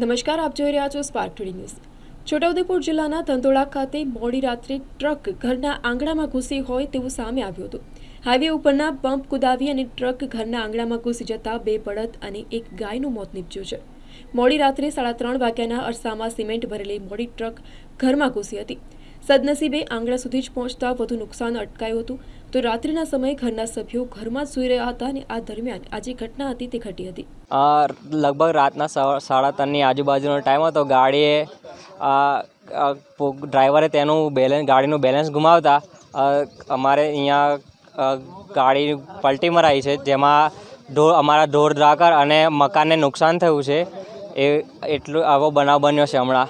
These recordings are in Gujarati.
નમસ્કાર, આપ જોઈ રહ્યા છો સ્પાર્ક ટુડી ન્યૂઝ છોટાઉદેપુર જિલ્લાના ધંધોળા ખાતે મોડી રાત્રે ટ્રક ઘરના આંગણામાં ઘૂસી હોય તેવું સામે આવ્યું હતું. હાઈવે ઉપરના પંપ કુદાવી અને ટ્રક ઘરના આંગણામાં ઘૂસી જતા બે બળદ અને એક ગાયનું મોત નીપજ્યું છે. મોડી રાત્રે સાડા ત્રણ વાગ્યાના અરસામાં સિમેન્ટ ભરેલી મોડી ટ્રક ઘરમાં ઘૂસી હતી. સદનસીબે આંગણા સુધી જ પહોંચતા વધુ નુકસાન અટકાયું હતું. તો રાત્રિના સમયે ઘરના સભ્યો ઘરમાં જ સૂઈ રહ્યા હતા અને આ દરમિયાન આ જે ઘટના હતી તે ઘટી હતી. લગભગ રાતના સાડા ત્રણની આજુબાજુનો ટાઈમ હતો. ગાડીએ ડ્રાઈવરે તેનું બેલેન્સ ગાડીનું બેલેન્સ ગુમાવતા અમારે અહીંયા ગાડી પલટી મરાઈ છે, જેમાં ઢોર અમારા ઢોર દ્રાકર અને મકાનને નુકસાન થયું છે. એ, એટલું આવો બનાવ બન્યો છે હમણાં.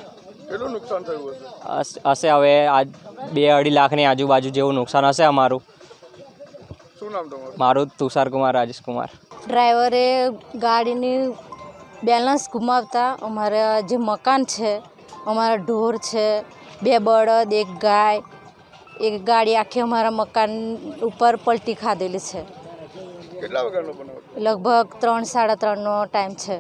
કેટલું નુકસાન થયું હશે? હશે હવે આ બે અઢી લાખની આજુબાજુ જેવું નુકસાન હશે અમારું. શું નામ તમારું? મારું તુષારકુમાર રાજેશકુમાર ડ્રાઈવરે ગાડીની બેલેન્સ ગુમાવતા અમારા જે મકાન છે અમારા ઢોર છે બે બળદ એક ગાય એક ગાડી આખી અમારા મકાન ઉપર પલટી ખાધેલી છે? લગભગ ત્રણ સાડા ત્રણનો ટાઈમ છે.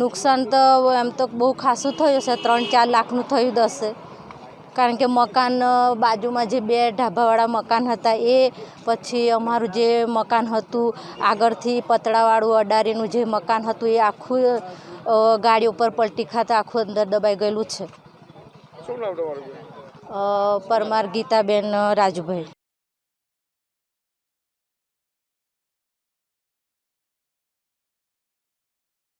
નુકસાન તો એમ તો બહુ ખાસું થયું છે ત્રણ ચાર લાખનું થયું જ હશે. કારણ કે મકાન બાજુમાં જે બે ઢાબાવાળા મકાન હતા એ પછી અમારું જે મકાન હતું આગળથી પતળાવાળું અડારીનું જે મકાન હતું એ આખું ગાડી ઉપર પલટી ખાતા આખું અંદર દબાઈ ગયેલું છે. પરમાર ગીતાબેન રાજુભાઈ.